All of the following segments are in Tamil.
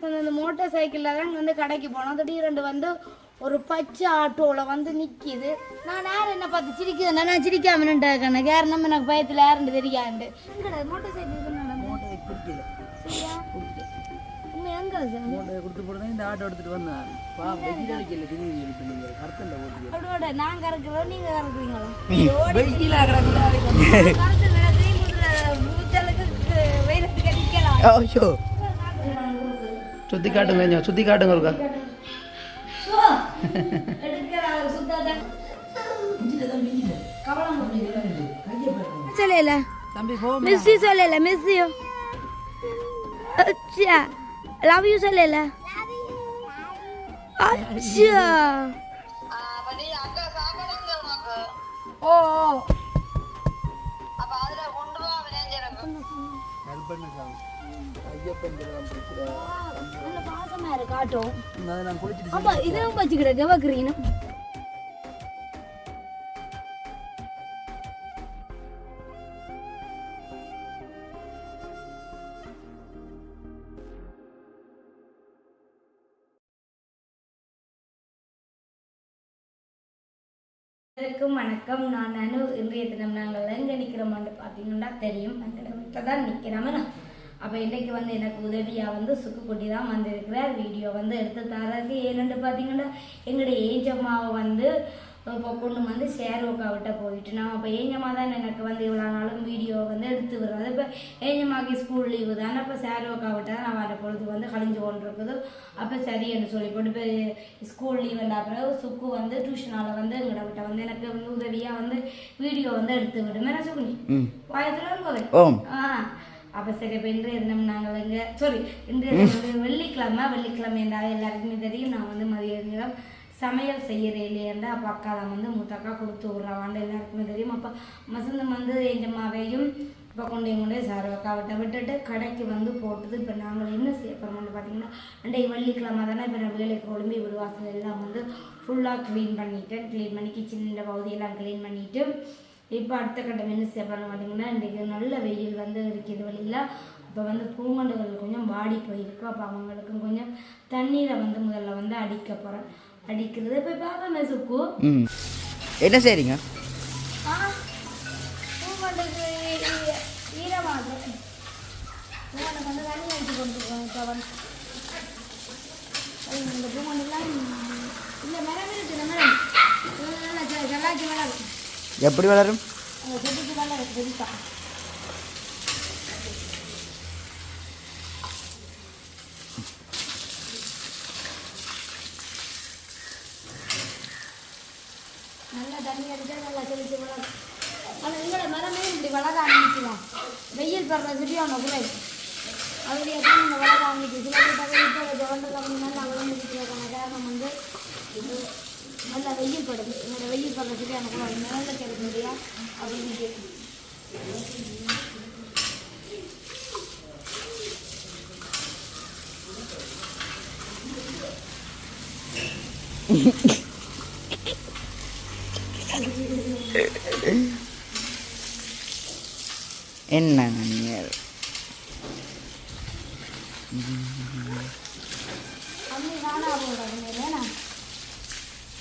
அந்த மோட்டார் சைக்கிளில் தான் வந்து கடைக்கு போனோம். திடீரெண்டு வந்து ஒரு பச்சை ஆட்டோவில் வந்து நிற்கிது நான் யார் என்ன பார்த்து சிரிக்குதுன்னா நான் சிரிக்காம நின்றுக்கேன் காரணம் எனக்கு பயத்தில் யாருன்னு தெரியாண்டு. எங்கடா மோட்டார் சைக்கிள் நான் கறக்குறோம் நீங்கள் கறக்குறீங்களா? சுத்தி காட்டுங்க கொஞ்சம் சுத்தி காட்டுங்க சுத்தாதான் சொல்லல. தம்பி போ மிஸ்ஸி சொல்லல மிஸ்ஸியோ அச்சா. லவ் யூ சொல்லல. அச்சா. ஓ ஓ. நல்ல பாசமா இருக்கு ஆட்டோ நான் குளிச்சுட்டு ஆமா இதுவும் வச்சுக்கிட வைக்கிறீங்க அனைவருக்கும் வணக்கம். நான் அனு. இன்றைய தினம் நாங்கள் எங்கே நிற்கிறோம்னு பார்த்தீங்கன்னா தெரியும். வீட்டில் தான் நிற்கிறோம். அப்போ இன்றைக்கு வந்து எனக்கு உதவியாக வந்து சுக்குக்குட்டி தான் வந்திருக்கிறார். வீடியோ வந்து எடுத்து தரது ஏன்னு பார்த்தீங்கன்னா எங்களுடைய ஏஞ்சம்மாவை வந்து இப்போ கொண்டு வந்து சேரோக்கா விட்ட போயிட்டு நான் அப்போ ஏஞ்சம்மா தான் எனக்கு வந்து இவ்வளோ நாளும் வீடியோ வந்து எடுத்து விடுறது இப்போ ஏஞ்சம்மாக்கு ஸ்கூல் லீவு தானே. அப்போ சேரோக்கா விட்டா நான் வர பொழுது வந்து கழிஞ்சு கொண்டிருக்குது. அப்போ சரின்னு சொல்லி போட்டு இப்போ ஸ்கூல் லீவுண்டா பிறகு சுக்கு வந்து டியூஷனால் வந்து எங்கட விட்ட வந்து எனக்கு வந்து உதவியாக வந்து வீடியோ வந்து எடுத்து விடும். என்ன சொல்லி வாயத்தில் ஆ. அப்போ சரி இப்போ இன்றைய தினம் நாங்கள் இங்கே சாரி இன்றைய தினம் வெள்ளிக்கிழமை வெள்ளிக்கிழமை என்றால் எல்லாருக்குமே தெரியும். நான் வந்து மதிய நேரம் சமையல் செய்யறே இல்லையண்டா அப்போ அக்கா தான் வந்து மூத்தக்கா கொடுத்து விட்றாவாண்டு எல்லாருக்குமே தெரியும். அப்போ மசந்தம் வந்து எஞ்சம்மாவையும் இப்போ கொண்டு கொண்டே சார் அக்காவிட்ட விட்டுட்டு கடைக்கு வந்து போட்டது. இப்போ நாங்கள் என்ன செய்ய போகிறோம்னு பார்த்தீங்கன்னா அன்றைக்கு வெள்ளிக்கிழமை தானே இப்போ நான் வேலைக்கு ஒழும்பி விடுவாசல் எல்லாம் வந்து ஃபுல்லாக க்ளீன் பண்ணிட்டேன். க்ளீன் பண்ணி கிச்சனில் பகுதியெல்லாம் க்ளீன் பண்ணிவிட்டு இப்போ அடுத்த கட்டம் என்ன செய்ய போகிறோம் பார்த்தீங்கன்னா இன்றைக்கு நல்ல வெயில் வந்து இருக்குது வெளியில் அப்போ வந்து பூங்கண்டுகள் கொஞ்சம் வாடி போயிருக்கு. அப்போ அவங்களுக்கும் கொஞ்சம் தண்ணீரை வந்து முதல்ல வந்து அடிக்க போகிறேன் அடிக்கிறது போய் பார்ப்போமே சுக்கு. என்ன செய்றீங்க? ஈரமாக பூங்கண்டுக்கு வந்து தண்ணி அடிச்சு கொண்டு போகணும் இப்போ வந்து. இந்த பூங்கண்டுலாம் இல்லை மரம் இருக்குது மரம். ஜல்லாச்சி மரம் எப்படி வளரும்? அந்த செடிக்கு நல்லா தண்ணி அடிச்சா நல்லா செழிச்சு வளரும். ஆனால் எங்களோட மரமே இப்படி வளர ஆரம்பிச்சுதான் வெயில் படுற சரியான குறை அதோடைய தான் வளர ஆரம்பிச்சு சில பேர் இப்போ ஜோண்டெல்லாம் கொஞ்சம் நல்லா வளர்ந்துருக்கிறதுக்கான காரணம் வந்து இது நல்லா வெயில் படுது என்னோட வெயில் படுற சரியான குறை நிழல்ல கிடைக்க முடியா அப்படின்னு என்ன நீங்கள் அம்மி காணா போடுறது வேணா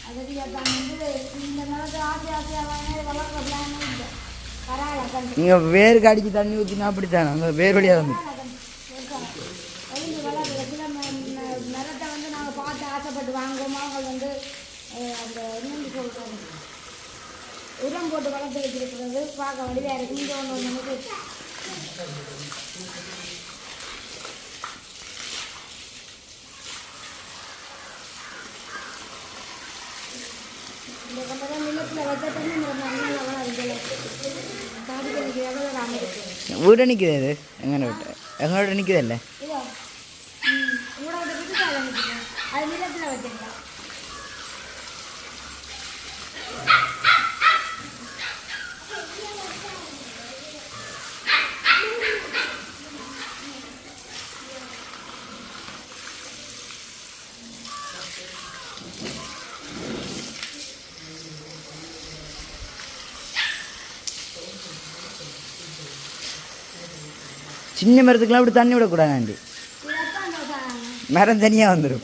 அதடியா தான் வந்து இந்த நிலத்து ஆசை ஆசையாக வளர்க்குற பிளான் இல்லை பரவாயில்ல கண்டு நீங்கள் வேறு காடிக்கு தண்ணி ஊற்றினா அப்படித்தான்? அங்கே வேறு வழியாக வந்து வந்து நாங்கள் பார்த்து ஆசைப்பட்டு வந்து அந்த உரம் போட்டு வளர்த்து வச்சிருக்கிறது பார்க்க வடிவாக இருக்கு இங்கே ஒன்று ஒன்று வந்து நிலத்தில் வச்ச தண்ணி நல்லா காடுகளுக்கு எவ்வளோ ராமருக்கு வீடு நிற்குது இது எங்கே விட்டு எங்களோட நிற்குதல்ல இதோ ம், உங்களோட விட்டுட்டு அதை நிற்கிறேன் அது நிலத்தில் வச்சிருக்கேன் சின்ன மரத்துக்குலாம் அப்படி தண்ணி விடக்கூடாது ஆண்டி. மரம் தனியாக வந்துடும்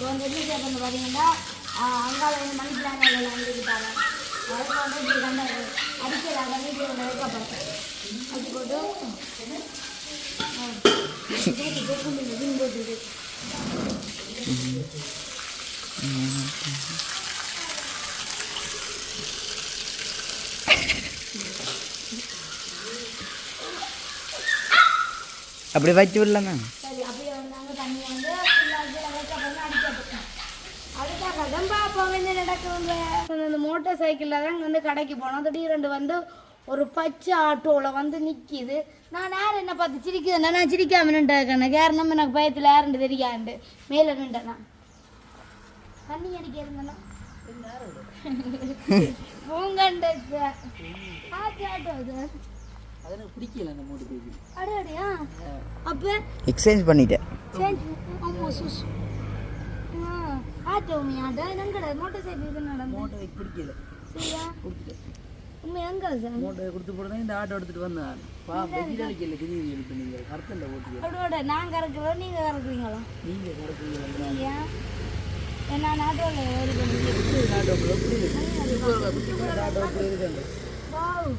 வேண்டாம் வந்து பார்த்தீங்கன்னா அங்கால வந்து வந்துக்கிட்டாங்க வீட்டில் வந்து போட்டு போட்டு அப்படி வச்சு விடலாமா சரி அப்படியே வந்தாங்க தண்ணி வந்து வைக்க பண்ணி அடிக்கப்பட்டேன் அதுக்காக தான் பார்ப்போம் என்ன நடக்குங்க இந்த மோட்டார் சைக்கிளில் தான் வந்து கடைக்கு போனோம். திடீரெண்டு வந்து ஒரு பச்சை ஆட்டோவில் வந்து நிற்கிது நான் யார் என்ன பார்த்து சிரிக்குதுன்னா நான் சிரிக்காம நின்றுக்கேன் காரணம் எனக்கு பயத்தில் யாருன்னு தெரியாண்டு மேலே நின்றேன் நான். தண்ணி அடிக்கிறதுங்களா பூங்கண்டு ஆட்டு ஆட்டோ அது அது எனக்கு பிடிக்கல அந்த மூட்டு பேஜி அடே அடையா அப்போ எக்ஸ்சேஞ்ச் பண்ணிட்டேன். சேஞ்ச் சுஸ். ஆட்டோ உண்மையாட்டா எங்கட? மோட்டார் சைக்கிள் நடந்து மூட்டை வைக்க பிடிக்கல. சரியா? உண்மை எங்க சார் மூட்டை கொடுத்து தான் இந்த ஆட்டோ எடுத்துட்டு வந்தேன். பா வெஜிட் அடிக்கல திடீர்னு எழுப்பு நீங்கள் கருத்தல்ல ஓட்டி அதோட நான் கறக்குறோம் நீங்கள் கறக்குறீங்களா? நீங்கள் கறக்குறீங்க இல்லையா ஏன்னா நான் ஆட்டோவில் ஏறி பண்ணி ஆட்டோ எப்படி ஆட்டோ எப்படி இருக்காங்க வாவ்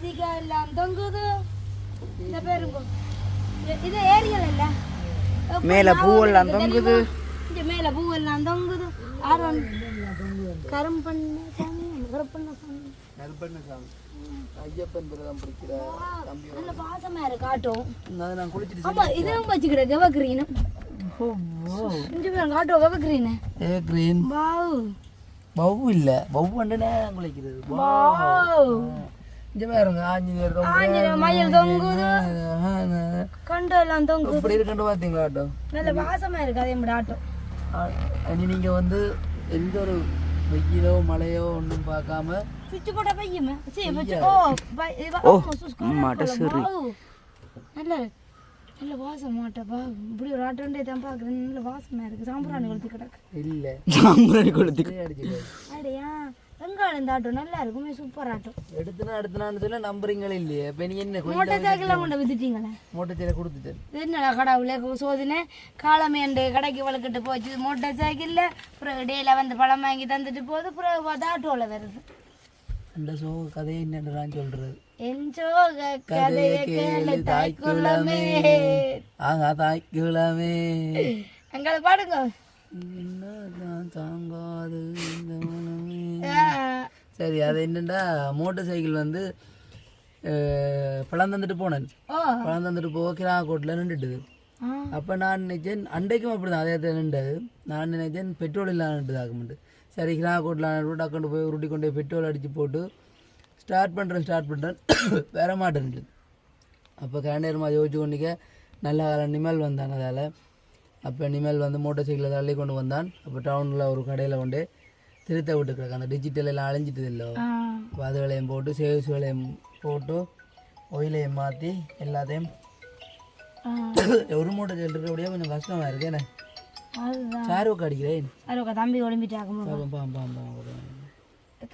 ரசிகா எல்லாம் தொங்குது இந்த பேருங்க இது ஏரியல் இல்ல மேல பூவெல்லாம் தொங்குது. இங்க மேல பூவெல்லாம் தொங்குது ஆரோன் கரும்பண்ண சாமி கருப்பண்ண சாமி நல்பண்ண சாமி ஐயப்பன் பிறதான் பிடிக்கிற தம்பி நல்ல பாசமா இருக்கு ஆட்டோ நான் குளிச்சுட்டு ஆமா இதுவும் வச்சுக்கிட கவ கிரீன் இங்க பாருங்க ஆட்டோ கவ கிரீன் ஏ கிரீன் வாவ் பவு இல்ல பவு வந்து நேரம் குளிக்கிறது வாவ் இங்க பாருங்க ஆஞ்சு நேரம் ஆஞ்சநேய மயில் தொங்குது. கண்டு எல்லாம் தொங்குது. இப்படி இருக்கண்டு பாத்தீங்களா ஆட்டோ? நல்ல வாசமா இருக்கு அதே மாதிரி ஆட்டோ. இனி நீங்க வந்து எந்த ஒரு வெயிலோ மழையோ ஒன்றும் பார்க்காம சுவிட்ச் பையுமே சரி ஓ ஓ, மாட்ட. சரி. நல்ல நல்ல வாசம் மாட்டை பா இப்படி ஒரு ஆட்டோண்டே தான் பார்க்குறேன் நல்ல வாசமா இருக்கு. சாம்பிராணி கொளுத்து கிடக்கு. இல்ல. சாம்பிராணி அடிச்சுக்க அடையா ஆட்டோ நல்லா இருக்குமே சூப்பர் ஆட்டோ எடுத்துனா எடுத்துனான்னு சொல்ல நம்புறீங்களே இல்லையே. இப்போ என்ன மோட்டார் சைக்கிளாக கொண்டு வித்துட்டீங்களே? மோட்டர் சைக்கிள் கொடுத்துட்டேன் என்னடா கடவுளே சோதனை? காலமேண்டு கடைக்கு வளர்க்கிட்டு போச்சு. மோட்டார் சைக்கிளில் அப்புறம் இடையில வந்து பழம் வாங்கி தந்துட்டு போகுது. அப்புறம் பார்த்தா ஆட்டோவில் வருது. அந்த சோ கதையை என்னன்னு சொல்றது? தாய்க்குள்ளமே ஆங்க தாய்க்குலாமே. எங்களை பாடுங்க. தாங்காது இந்த மனமே. சரி அது என்னண்டா மோட்டார் சைக்கிள் வந்து பழம் தந்துட்டு போனேன். பழம் தந்துட்டு போக கிராக்கோட்டில் நின்றுட்டுது. அப்போ நான் நினைச்சேன் அண்டைக்கும் அப்படி தான் அதே நின்றது. நான் நினைச்சேன் பெட்ரோல் இல்லாம நின்றுதாக்குமெண்டு சரி கிராக்கோட்டில் டக்குண்டு போய் உருட்டி கொண்டு போய் பெட்ரோல் அடித்து போட்டு ஸ்டார்ட் பண்ணுறேன் ஸ்டார்ட் பண்ணுறேன் வர மாட்டேன்ட்டு அப்போ கேண்டேருமா யோசிச்சு கொண்டிக்க நல்ல நிமல் வந்தான் அதால். அப்போ நிமல் வந்து மோட்டார் சைக்கிளை தள்ளி கொண்டு வந்தான். அப்போ டவுனில் ஒரு கடையில் கொண்டு திருத்த விட்டு கிடக்கு அந்த டிஜிட்டல் எல்லாம் அழிஞ்சிட்டது இல்லை. அப்போ அது விலையும் போட்டு சேவ்ஸ் விலையும் போட்டு ஒயிலையும் மாற்றி எல்லாத்தையும் ஒரு மூட்டை செல்றபடியாக கொஞ்சம் கஷ்டமாக இருக்கு. என்ன? அதுதான். சாருக்கு அடிக்கிறேன். அது உங்க தம்பி ஒளிம்பிட்டாக்கும் பாம் பாம் பாம் பாம்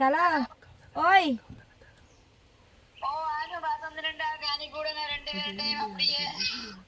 கலா ஓய்.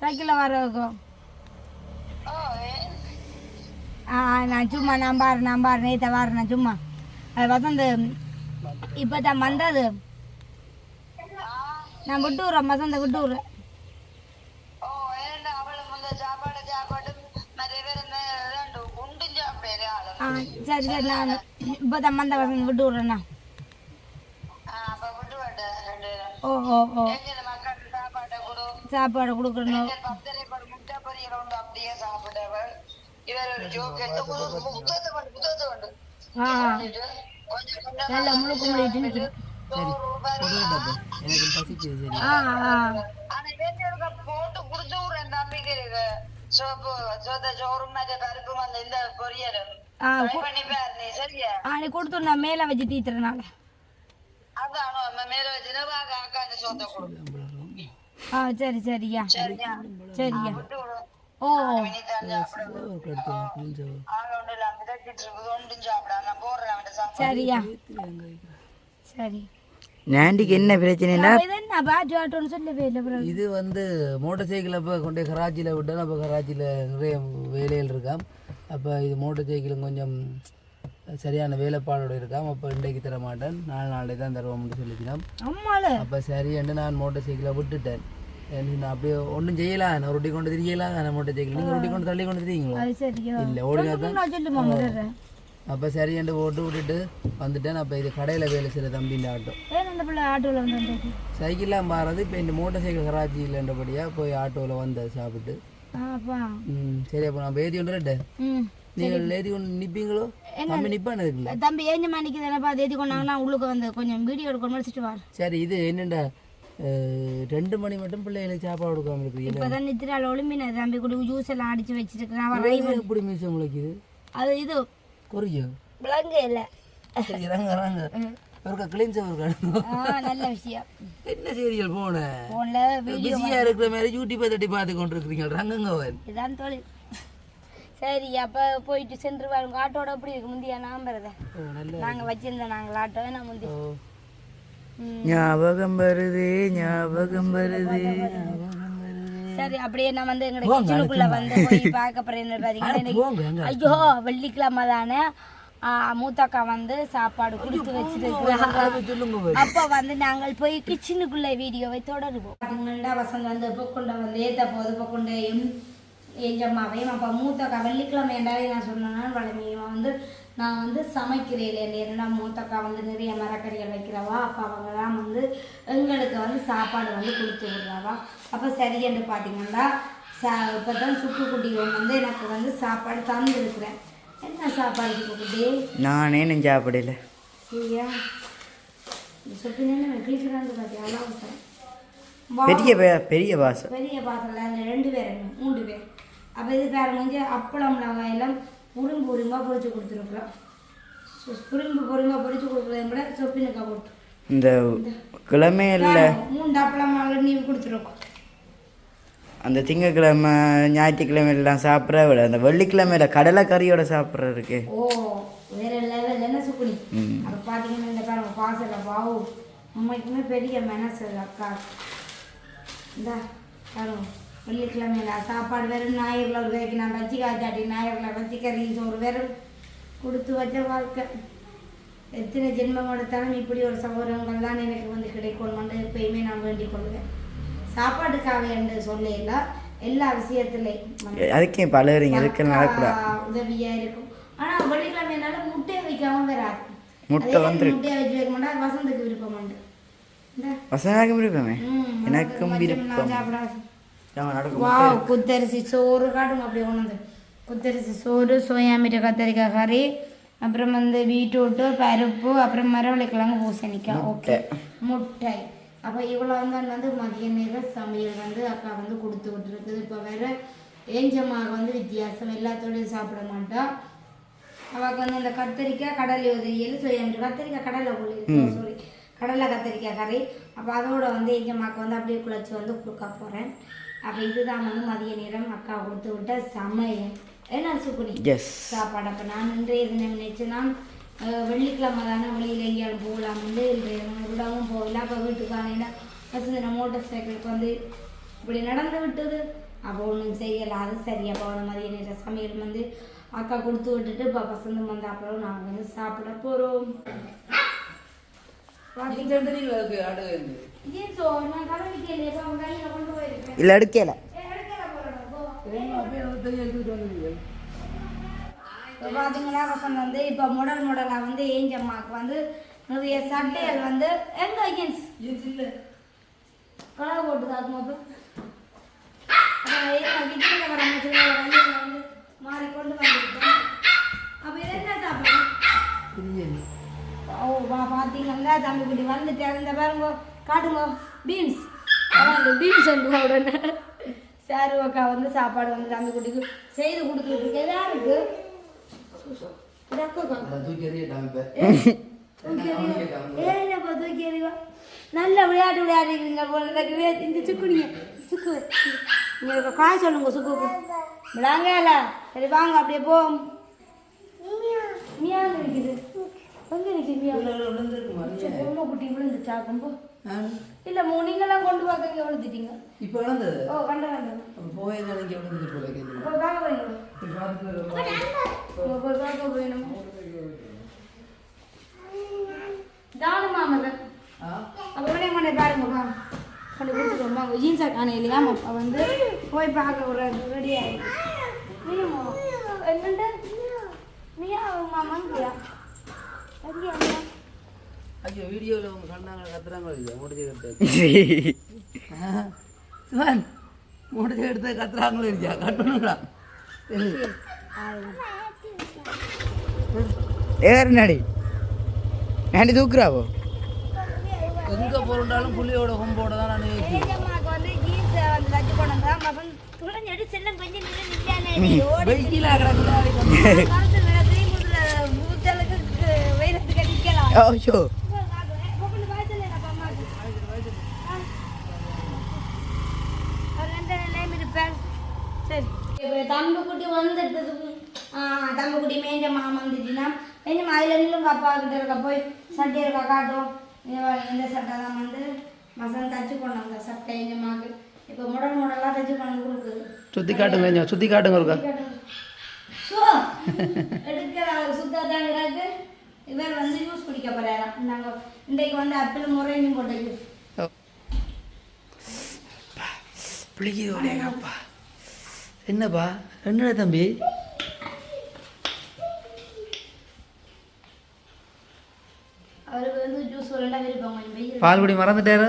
சைக்கிளில் வரக்கும் ஆ நான் சும்மா நான் பாரு நான் பாரு நேற்று வாரு நான் சும்மா. அது வசந்த் இப்போ தான் வந்தது. நான் விட்டு விட்றேன் வசந்த விட்டு விட்றேன் ஆ சரி சரி நான் இப்போ தான் வந்த வசந்த் விட்டு விட்றேண்ணா ஓ ஓ ஓ. சாப்பாடு கொடுக்குறணும் ஆ நல்ல முழுக்க நிற்கிறேன் சரி. எனக்கு பசிக்குது ஆ ஆ. சமைக்கிறீங்க சோப்பு சோத்த சோறும் மற்ற பருப்பும் அந்த இந்த பொரியலும். நீ கொடுத்து நான் மேலே வச்சு தீத்துறனால அதான் நம்ம மேல வச்சுனா வாங்க அக்கா இந்த சோத்தை கொடு. ஆ சரி சரியா சரியா ஓ சரியா சரி நாண்டிக்கு என்ன பிரச்சனைனா? அப்ப இது வந்து மோட்டார் சைக்கிளை இப்போ கொண்டு போய் கராச்சியில் விட்டேன் அப்போ கராச்சியில் நிறைய வேலைகள் இருக்காம். அப்போ இது மோட்டார் சைக்கிளும் கொஞ்சம் சரியான வேலைப்பாடோடு இருக்காம் அப்போ இன்றைக்கு தர மாட்டேன். நாலு நாளைக்கு தான் தருவோம்னு சொல்லிக்கிறோம். அப்போ சரின்னு நான் மோட்டார் சைக்கிளை விட்டுட்டேன். நான் அப்படியே ஒன்றும் செய்யலாம் நான் ரொட்டி கொண்டு திரியலாம் நான் மோட்டார் சைக்கிள் நீங்கள் ரொட்டி கொண்டு தள்ளி கொண்டு திரிங்களா இல்லை ஓடினா தான் அப்போ சரியாண்டு போட்டு விட்டுட்டு வந்துட்டேன். அப்போ இது கடையில் வேலை செய்கிற தம்பிஇந்த ஆட்டோ. சைக்கிள்லாம் மாறது இப்போ இந்த மோட்டார் சைக்கிள் கராச்சி இல்லைன்றபடியாக போய் ஆட்டோவில் வந்தது சாப்பிட்டு. சரி அப்போ நான் கொண்டு ம். நீங்கள் ஏற்றி கொண்டு நிற்பீங்களோ தம்பி நிற்பான்னு இருக்குல்ல? தம்பி ஏஞ்ச மணிக்கு தானே பார்த்து ஏற்றி கொண்டாங்கன்னா உள்ளுக்கு வந்து கொஞ்சம் வீடியோ எடுக்கணும் முடிச்சுட்டு வார். சரி இது என்னண்டா? அஹ், ரெண்டு மணி மட்டும் பிள்ளைகளுக்கு சாப்பாடு கொடுக்காம இருக்கிறீங்க இப்போதான் நித்திரால ஒளிம்பின தம்பி கூட ஜூஸ் எல்லாம் அடிச்சு வச்சிருக்கிறேன். இது எப்படி மியூசியம் முளைக்குது? அது இது. குறையும் விளங்க இல்லை. இறங்க இறங்க. ஒருக்கா கிளீன்ஸ் ஒரு ஆ நல்ல விஷயம். என்ன சீரியல் போனேன் ஃபோனில் வீடியோ பிஸியாக இருக்கிற மாதிரி யூடியூப்பை தட்டி பார்த்து கொண்டு இருக்கிறீங்க ரங்கங்கவன் இதான் தொழில். சரி அப்போ போயிட்டு சென்று வாருங்க ஆட்டோட எப்படி இருக்கு முந்தியா? நம்புறத நாங்கள் வச்சிருந்தோம் நாங்கள் ஆட்டோ. நான் முந்தி. ஞாபகம் வருது ஞாபகம் வருது. சரி அப்படியே நான் வந்து எங்களோட கிச்சனுக்குள்ள வந்து போய் பார்க்க போறேன்னு பாத்தீங்கன்னா ஐயோ வெள்ளிக்கிழமை தானே. மூத்தக்கா வந்து சாப்பாடு கொடுத்து வச்சிருக்கிறாங்க. அப்ப வந்து நாங்கள் போய் கிச்சனுக்குள்ள வீடியோவை தொடருவோம். வசந்த் வந்து பொக்கொண்ட வந்து ஏத்த போது பொக்கொண்டையும் எஞ்சம்மாவையும் அப்போ மூத்தக்கா வெள்ளிக்கிழமை என்றாலே நான் சொன்னேன்னா வளமையும் வந்து நான் வந்து சமைக்கிறேன் ஏன்னா மூத்தக்கா வந்து நிறைய மரக்கறிகள் வைக்கிறவா? அப்போ அவங்கெல்லாம் வந்து எங்களுக்கு வந்து சாப்பாடு வந்து கொடுத்து விடுறாவா? அப்போ சரி என்று பார்த்தீங்கன்னா சா இப்போ தான் சுக்குக்குட்டி வந்து எனக்கு வந்து சாப்பாடு தந்துருக்குறேன். என்ன சாப்பாடு சுக்குக்குட்டி நானே இன்னும் சாப்பிடல சரியா சொப்பினு கிழிக்கிறான்னு பார்த்தியா அவ்வளோ பெரிய பெரிய வாசம் பெரிய பாத்திரம் அதில் ரெண்டு பேர் மூன்று பேர். அப்போ இது பேர் வந்து அப்பளம் எல்லாம் உரும்பு உரும்பாக பொரிச்சு கொடுத்துருக்குறோம். உரும்பு பொரும்பாக பொரிச்சு கொடுக்குறத விட சொப்பினுக்கா போட்டு. இந்த கிழமையில் மூணு அப்பளம் நீ கொடுத்துருக்கோம். அந்த திங்கக்கிழமை ஞாயிற்றுக்கிழமை எல்லாம் சாப்பிட்ற விட அந்த வெள்ளிக்கிழமையில கடலை கறியோட சாப்பிட்றதுக்கு ஓ வேற லெவல் என்ன சுக்குனி. அப்போ பார்த்தீங்கன்னா இந்த பாருங்க பாசல பாவு உண்மைக்குமே பெரிய மனசு அக்கா. இந்தா பாருங்க வெள்ளிக்கிழமையில சாப்பாடு வெறும் ஞாயிறில் ஒரு வேலைக்கு நான் வச்சு காய்ச்சாட்டி ஞாயிறில் வச்சு கறி சோறு வெறும் கொடுத்து வச்ச வாழ்க்கை. எத்தனை ஜென்மம் எடுத்தாலும் இப்படி ஒரு சகோதரங்கள் தான் எனக்கு வந்து கிடைக்கணும்னு எப்பயுமே நான் வேண்டிக் கொள்வேன். சாப்பாட்டுக்காக என்று சொல்லல எல்லா விஷயத்துலையும் அதுக்கே பழகுறீங்க அதுக்கு நடக்கூடாது பக்கா உதவியா இருக்கும். ஆனா வெள்ளிக்கிழமைனால முட்டையை வைக்காம வராது. முட்டை அதே வந்துரு. முட்டையை வச்சு வைக்க மாட்டா வசந்துக்கு விருப்பம் உண்டு. வசனாக்கும் விருப்பமே எனக்கும் விருப்பம் வாவ் குத்தரிசி சோறு காட்டுங்க அப்படியே கொண்டு வந்து குத்தரிசி சோறு சோயா மீட்டு கத்தரிக்காய் கறி அப்புறம் வந்து பீட்ரூட்டு பருப்பு அப்புறம் மரவள்ளிக்கிழங்கு பூசணிக்காய் ஓகே முட்டை அப்போ இவ்வளோ வந்து வந்து மதிய நேர சமையல் வந்து அக்கா வந்து கொடுத்து விட்டுருக்குது இப்போ வேற ஏஞ்சம்மாக வந்து வித்தியாசம் எல்லாத்தோடையும் சாப்பிட மாட்டா அவளுக்கு வந்து இந்த கத்தரிக்காய் கடலை உதவியல் சோயா மீட்டு கத்தரிக்காய் கடலை சாரி கடலை கத்தரிக்காய் கறி. அப்போ அதோட வந்து எங்கம்மாக்கு வந்து அப்படியே குழச்சி வந்து கொடுக்க போகிறேன் அப்போ இதுதான் வந்து மதிய நேரம். அக்கா கொடுத்து விட்ட சமையல். என்ன சுக்குனி சாப்பாடு. அப்போ நான் இன்றைய தினம் நினைச்சுனா வெள்ளிக்கிழமை தானே வெளியில் எங்கேயாலும் போகலாம் வந்து. இன்றைய விடாமல் போகல. அப்போ வீட்டுக்கு வாங்கினா வசந்த மோட்டார் சைக்கிளுக்கு வந்து இப்படி நடந்து விட்டது. அப்போ ஒன்றும் செய்யலை. அது சரி. அப்போ மதிய நேர சமையல் வந்து அக்கா கொடுத்து விட்டுட்டு இப்போ பசந்து வந்த அப்புறம் நாங்கள் வந்து சாப்பிட போகிறோம் இல்லை எடுக்கல பார்த்தீங்கன்னா வசந்த் வந்து இப்போ மாடல் மாடலாக வந்து ஏஞ்சம்மாவுக்கு வந்து நிறைய சட்டைகள் வந்து எங்க இல்ல? கலர் போட்டு தாக்குமா மாறிக்கொண்டு வந்துவிட்டோம் அப்போ இது என்ன சாப்பிடணும். ஓ வா பார்த்தீங்கன்னா தம்பிக்குட்டி வந்துட்டு இந்த பாருங்க காட்டுங்க பீன்ஸ். அதான் இந்த பீன்ஸ் வந்து உடனே. பாரு அக்கா வந்து சாப்பாடு வந்து தம்பி குட்டிக்கு செய்து கொடுத்துட்டு இருக்கு. எல்லாம் இருக்கு? நல்ல விளையாட்டு விளையாடுறீங்க போல இந்த சுக்கு. நீங்க சுக்கு நீங்க காய் சொல்லுங்க சுக்கு. விளாங்கல. சரி வாங்க அப்படியே போ மியான்னு இருக்குது. எங்க மியா விழுந்திருக்குமா? பொம்மை குட்டி விழுந்துச்சா கொம்பு? இல்ல மூ நீங்கெல்லாம் கொண்டு பார்க்க இங்க விழுந்துட்டீங்க. இப்ப விழுந்தது? ஓ கண்ட கண்ட. போய் தான் இங்க விழுந்துட்டு போய் பார்க்க போறீங்களா போய் பார்க்க போயிடும் தானுமா மகன்? ஆ? அப்போ உடனே கொண்டு பாருங்க வா. கொண்டு கொடுத்துட்டு வாங்க. ஜீன்ஸா காண இல்லையா அப்போ வந்து போய் பார்க்க ஒரு ரெடி ஆகிடும் என்னண்டு? நீயா மாமாங்கியா? ஐயோ வீடியோவில் அவங்க கண்டாங்க கத்துறாங்க இல்லையா? முடிச்சு எடுத்து சிவன் முடிச்சு எடுத்து கத்துறாங்களோ இல்லையா? கட்டணும்டா ஏறு நடி நடி தூக்குறாவோ? எங்க போறோம்னாலும் புள்ளியோட கொம்போட தான் நான் ஏற்றி அம்மாக்கு வந்து ஜீன்ஸ் வந்து தச்சு கொண்டு வந்தா மகன் துளைஞ்சடி செல்லம் கொஞ்சம் நின்று நிற்கானே ஓடி வெயில கிடக்குதா கருத்து விளக்கு மூத்தலுக்கு வெயிலத்துக்கு நிற்கலாம் ஐயோ தம்புக்குட்டி வந்துட்டதுக்கும் தம்புக்குட்டி மேஞ்ச மாமா வந்துட்டுனா மேஞ்ச அதில் நில்லுங்க அப்பா கிட்ட இருக்க போய் சட்டை இருக்கா காட்டும் இந்த- சட்டை தான் வந்து மசன் தச்சு கொண்டாங்க சட்டை எங்க மாக்கு இப்போ முடல் முடலாம் தச்சு கொண்டு கொடுக்குது சுத்தி காட்டுங்க. கொஞ்சம் சுத்தி காட்டுங்க. இருக்கா ஸோ எடுக்கிற சுத்தாதான் கிடக்கு இவர் வந்து ஜூஸ் குடிக்க போறாராம் நாங்கள் இன்றைக்கு வந்து ஆப்பிள் முறையும் போட்ட ஜூஸ் பிடிக்குது ஒரேங்கப்பா என்னப்பா? என்னடா தம்பி. அவருக்கு வந்து ஜூஸ் ஒரு ரெண்டாக விருப்பம் கொஞ்சம் வெயில் பால் குடி மறந்துட்டாரு?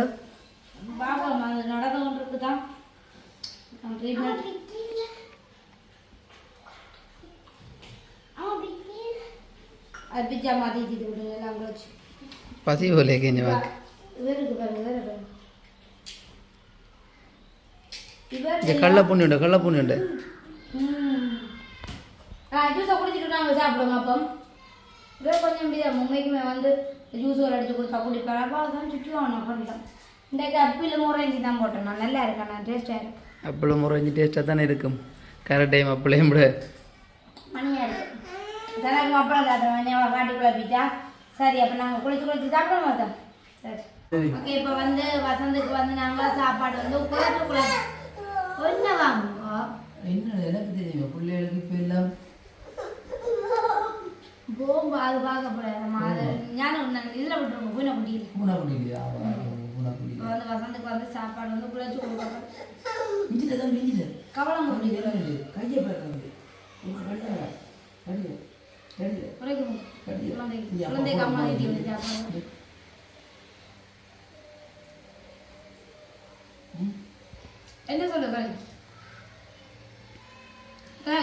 பாப்போம் அது நடந்து கொண்டு இருக்குதான் ட்ரீட்மெண்ட் அது பிச்சா மாற்றி தீட்டு விடுங்க எல்லாம் வச்சு. பசி போலே கொஞ்சம் இவருக்கு பாருங்க இவருக்கு பாருங்க. இவர் இந்த கள்ள புண்ணி உண்டு கள்ள புண்ணி உண்டு. ஆ ஜூஸை குடிச்சிட்டு நாங்கள் சாப்பிடுவோம் அப்பம். இவர் கொஞ்சம் இப்படிதான் மும்மைக்குமே வந்து ஜூஸ் ஒரு அடிச்சு கொடுத்தா குடிப்பார் அப்போ அதான் சுற்றி வாங்கணும் பண்ணிட்டோம் இன்றைக்கு அப்பில் முறைஞ்சி தான் போட்டேன் நான். நல்லா இருக்கேன் நான் டேஸ்ட்டாக இருக்கு. அப்பளம் முறைஞ்சு டேஸ்ட்டாக தானே இருக்கும். கரெக்ட் டைம் அப்பளையும் விட. மணியாக இருக்கு. தனக்கு அப்புறம் சாப்பிடுவோம் என்ன காட்டி குழப்பிட்டா சரி அப்போ நாங்கள் குளிச்சு குளிச்சு சாப்பிட மாட்டோம் சரி. ஓகே இப்போ வந்து வசந்துக்கு வந்து நாங்கள் சாப்பாடு வந்து குழம்பு ஒன்று வாங்குவோம் என்ன எனக்கு தெரியும் பிள்ளைகளுக்கு இப்போ எல்லாம்? போம்பு அது பார்க்க ஞானம் இதில் விட்டுருங்க பூனை குட்டியில். பூனா குடிக்கலையா பூனா குடி இப்போ வந்து வசந்துக்கு வந்து சாப்பாடு வந்து குழச்சி கொடுக்கணும் மிஞ்சிட்ட தான் மிஞ்சிட்ட கவலை முடியுது கையை குழந்தை அம்மா வீட்டி என்ன சொல்ல கலை கலை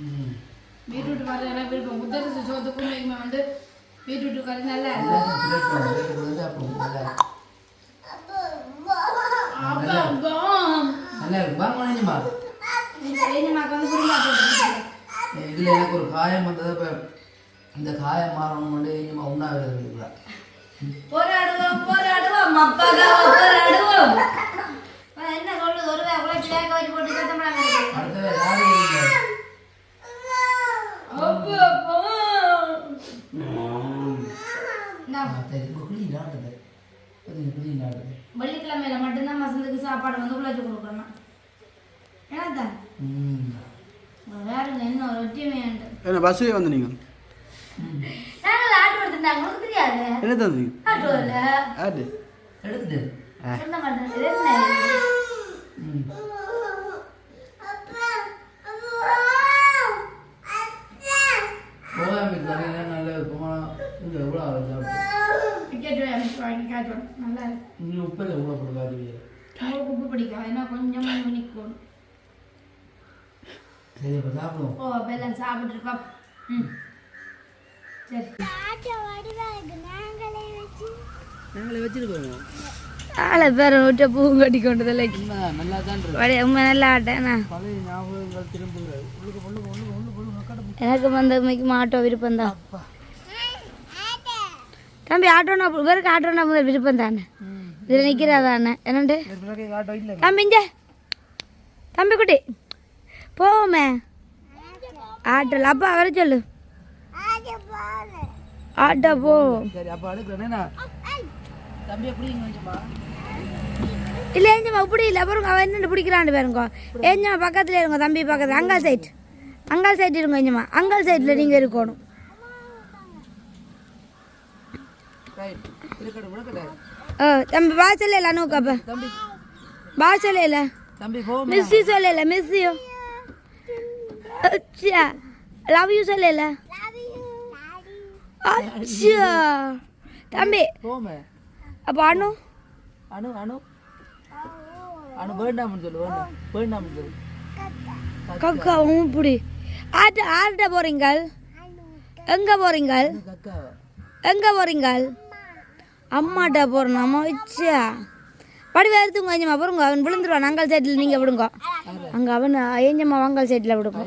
ம். பீட்ரூட் கறி எனக்கு விருப்பம் முத்தரசு சோத்துக்கும் வந்து பீட்ரூட் கறி நல்லா இருக்கு அப்பா அப்பா நல்லா இருக்கு வாங்க வந்து போட்டு இதில் எனக்கு ஒரு காயம் வந்தது இப்போ இந்த காயம் மாறணும் வந்து ஏஞ்சமா உண்ணாவிரதம் இருக்குதா? போராடுவோம் போராடுவோம் அப்பாக்காக போராடுவோம். என்ன சொல்லுது ஒரு வேலை வேக வச்சு போட்டு சத்தம் அடுத்த யாரும் வெள்ளிக்கிழமையில மட்டும்தான் வசந்துக்கு சாப்பாடு வந்து குழச்சி கொடுக்கணும். வேறுங்க என்ன ஒரு ஒற்றுமையாண்டு. என்ன பஸ்ஸுலேயே வந்து நீங்கள் நாங்கள் ஆட்டோ எடுத்துட்டாங்க உங்களுக்கு தெரியாது. என்ன தந்தீங்க? ஆட்டோ இல்லை. ஆட்டு. எடுத்துட்டு சொந்த மாதிரி என்ன ம் கோயம்புத்தூர் கறினா நல்ல இருக்குமா இந்த எவ்வளோ ஆகும் சாப்பிட்டு டிக்கெட் வாங்கி காட்டுவோம் நல்லா இருக்கு இன்னும் உப்பில் எவ்வளோ போட்டு காட்டுவீங்க உங்களுக்கு உப்பு பிடிக்கும் ஏன்னா கொஞ்சம் நிற்கும் சரி இப்போ சாப்பிடுவோம் ஓ அப்போ எல்லாம் சாப்பிட்டுருப்பா ம் சரி நாங்களே வச்சுருக்கோங்க ஆளை பேர விட்ட பூவும் கட்டி கொண்டு தலைக்கு நல்லா தான் உண்மை நல்லா ஆட்டேண்ணா எனக்கு வந்த உண்மைக்கு ஆட்டோ விருப்பம் தான் தம்பி ஆட்டோனா இவருக்கு ஆட்டோனா முதல் விருப்பம் தானே இதில் நிற்கிறாதானே என்னண்டு தம்பி இங்க தம்பி குட்டி போவோமே. ஆட்டோல. அப்பா வர சொல்லு. ஆட்டோ போ. இல்ல ஏஞ்சம்மா இப்படி இல்லை. அப்புறம் அவன் என்னென்ன பிடிக்கிறான்னு பாருங்க. ஏஞ்சம்மா பக்கத்துல இருங்க தம்பி பக்கத்துல. அங்கால் சைட் அங்கால் சைட் இருங்க ஏஞ்சம்மா. அங்கால் சைட்ல நீங்க இருக்கணும். தம்பி பா சொல்லல அனுக்கு அப்ப. பா சொல்லல மிஸ்ஸி சொல்லல மிஸ்ஸியோ அச்சா. லவ் யூ சொல்லல. அச்சா. தம்பி. அப்ப அனு? அனு அனு. அனு வேண்டாம்னு சொல்லு வேண்டாம் வேண்டாம்னு சொல்லு. கக்கா இப்படி ஆட்ட ஆட்ட போறீங்க எங்க போறீங்க கக்கா எங்க போறீங்க அம்மாட்ட போறோம் அம்மா வச்சா படி எடுத்துங்க கொஞ்சமா போறங்க அவன் விழுந்துருவான். அங்காள் சைட்டில் நீங்க விடுங்க. அங்க அவன் ஏஞ்சம்மா வாங்கால் சைட்டில் விடுங்க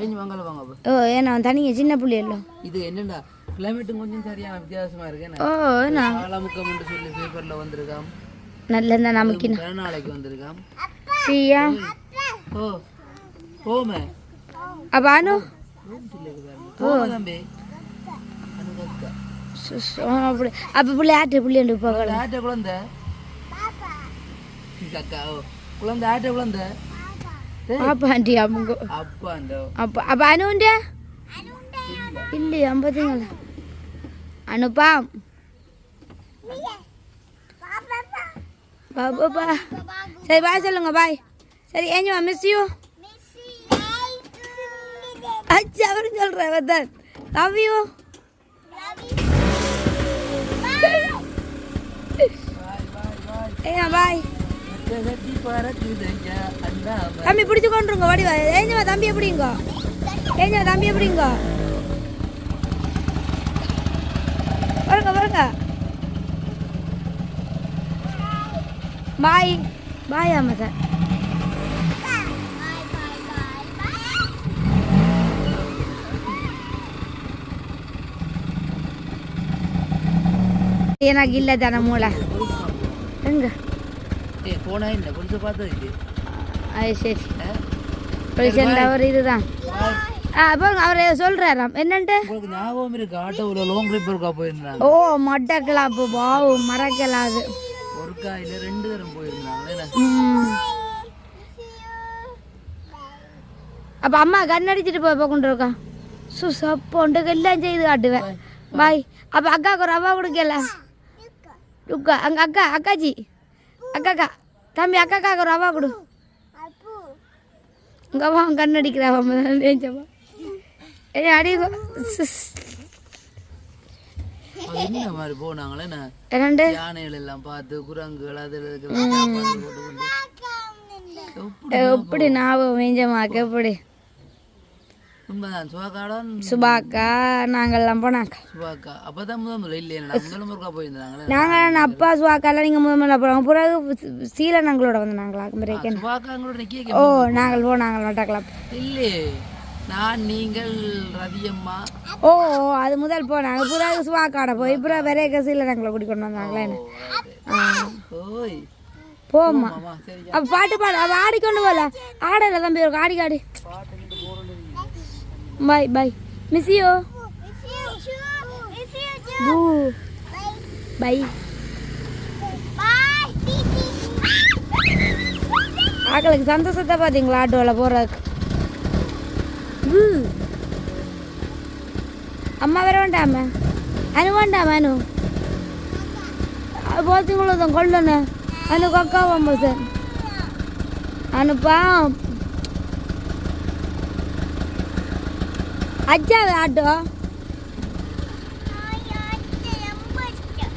ஓ ஏன்னா அவன் தனிங்க சின்ன புள்ளி இல்லை. இது என்னடா? கிளைமேட்டும் கொஞ்சம் சரியான வித்தியாசமா இருக்கு. ஓ என்ன? காலமுக்கம் என்று சொல்லி பேப்பர்ல வந்திருக்காம். நல்ல இருந்தா நமக்கு பிறநாளைக்கு வந்திருக்காம். ஃப்ரீயா ஓ போமே. அப்ப அனு? போமே தம்பி. அப்படி. அப்ப புள்ளி ஆட்டு புள்ளி போகலாம். ஆட்ட குழந்தை. கக்கா ஓ குழந்தை ஆட்ட குழந்தை பாப்பா ஆண்டி அவங்க அப்பா அந்த அப்ப அப்ப அனுண்ட இல்லையா பார்த்தீங்களா அனுப்பா பாப்பா சரி பாய் சொல்லுங்க பாய் சரி ஏஞ்சமா மிஸ் யூ அச்சா அவரும் சொல்றேன் வத்தான் லவ் யூ ஏங்க பாய் கட்டி பறக்குதைங்க அண்ணாம தம்பி பிடிச்சு கொண்டுருங்க வடிவா. ஏஞ்சவா தம்பி எப்படிங்க ஏஞ்சவா தம்பி எப்படிங்க வருங்க வருங்க. பாய். பாய் ஆமா சார். எனக்கு இல்லை தானே மூளை. ஏய் போனா என்ன கொஞ்சம் பார்த்தது இது அது சரி. பிரசன்ட் அவர் இதுதான். பாருங்க அவர் சொல்றாராம் என்னன்ட்டு? உங்களுக்கு ஞாபகம் இருக்கு? ஆட்டோவில் லாங் ட்ரிப் ஒருக்கா போயிருந்தாங்க? ஓ மொட்டை கிளாப்பு. வாவ் மரக்கிளாது ஒருக்கா இல்லை ரெண்டு தரம் போயிருந்தாங்க. அப்ப அம்மா கண்ணடிச்சிட்டு போய் கொண்டிருக்கா சு சப்போண்டுக்கு எல்லாம் செய்து காட்டுவேன். பாய். அப்ப அக்காவுக்கு ரவா கொடுக்கல. ருக்கா அங்க அக்கா அக்காச்சி. அக்காக்கா தம்பி அக்காக்காக்கு ரவா கொடு. உங்க அம்மா கண்ணடிக்கிறா ஏஞ்சம்மா. ஏ அடிக்கோ அது என்ன மாதிரி போனாங்களே என்னண்டு யானைகள் எல்லாம் பார்த்து குரங்குகள் அது எப்படி ஞாபகம்? மேஞ்சமாக்கு எப்படி? உண்மைதான் சுவாக்காடன் சுபாக்கா நாங்கள்லாம் போனாங்க சுவாக்கா அப்பதான் முதல் முதல்ல இல்லையா முதல் முருக்கா போயிருந்தாங்களே நாங்கள் அப்பா சுவாக்காலாம் நீங்கள் முதல் முதல்ல போகிறோம் பிறகு சீலனங்களோட வந்து நாங்களா பிரேக்கன் சுவாக்காங்களோட நிக்க ஓ நாங்கள் போனாங்க நட்டக்கலாம் இல்லையே நான் நீங்கள் ரவியம்மா ஓ அது முதல் போனாங்க பிறகு சுவாக்காட போய் பிறகு விரைக்க சீலனங்களை கூட்டிக் வந்தாங்களே என்ன ஆ. ஓய் அப்போ பாட்டு பாடு ஆடிக்கொண்டு போகல ஆடல தம்பி ஒரு ஆடி ஆடி பாய் பாய் மிஸ்ஸியோ பூ பை ஆக்களுக்கு சந்தோஷத்தை பார்த்தீங்களா ஆட்டோவில் போகிறதுக்கு அம்மா வர வேண்டாம அனு வேண்டாம் அனு போத்துங்களும் கொள்ளன அனு கக்கா வம்பு சார் அனுப்பா அச்சாவே ஆட்டோ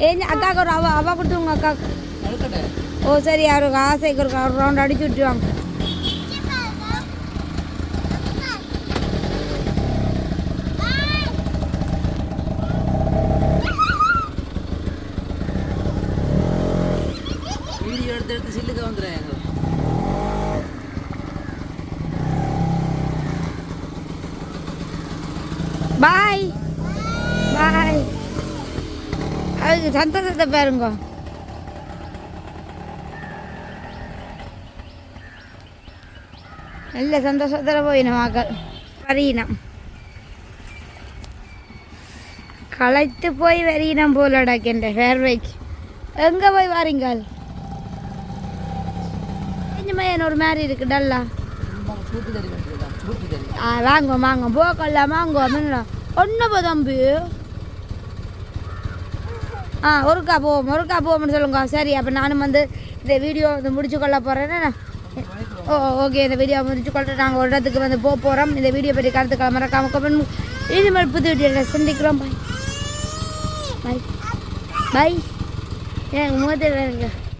ஏன் அக்காவுக்கு ஒரு அவ அவ கொடுத்து உங்க அக்காவுக்கு ஓ சரி அவருக்கு ஆசைக்கு ஒரு ரவுண்ட் அடிச்சு விட்டுருவாங்க வீடியோ எடுத்து பாய் பாய் அதுக்கு சந்தோஷத்தை பாருங்க. நல்ல சந்தோஷத்தில் போயினோம் மக்கள் வரையினம் களைத்து போய் வரையினம் போல அடக்கின்ற ஃபேர்வைக்கு எங்கே போய் வாரீங்கள்? கொஞ்சமாக ஒரு மாதிரி இருக்கு டல்லா. ஆ வாங்க வாங்க. போக்கல்ல வாங்க ஒன்று போ தம்பி ஆ ஒருக்கா போவோம் ஒருக்கா போவோம்னு சொல்லுங்க. சரி அப்போ நானும் வந்து இந்த வீடியோ வந்து முடிச்சு கொள்ள போகிறேன்னு ஓ ஓகே இந்த வீடியோ முடிச்சு கொள்ளிட்டு நாங்கள் ஒரு இடத்துக்கு வந்து போக போகிறோம் இந்த வீடியோ பற்றி கருத்துக்களை மறக்காம கமெண்ட் இது மாதிரி புது வீடியோவில் சந்திக்கிறோம். பாய் பாய் பாய் எனக்கு முகத்தில்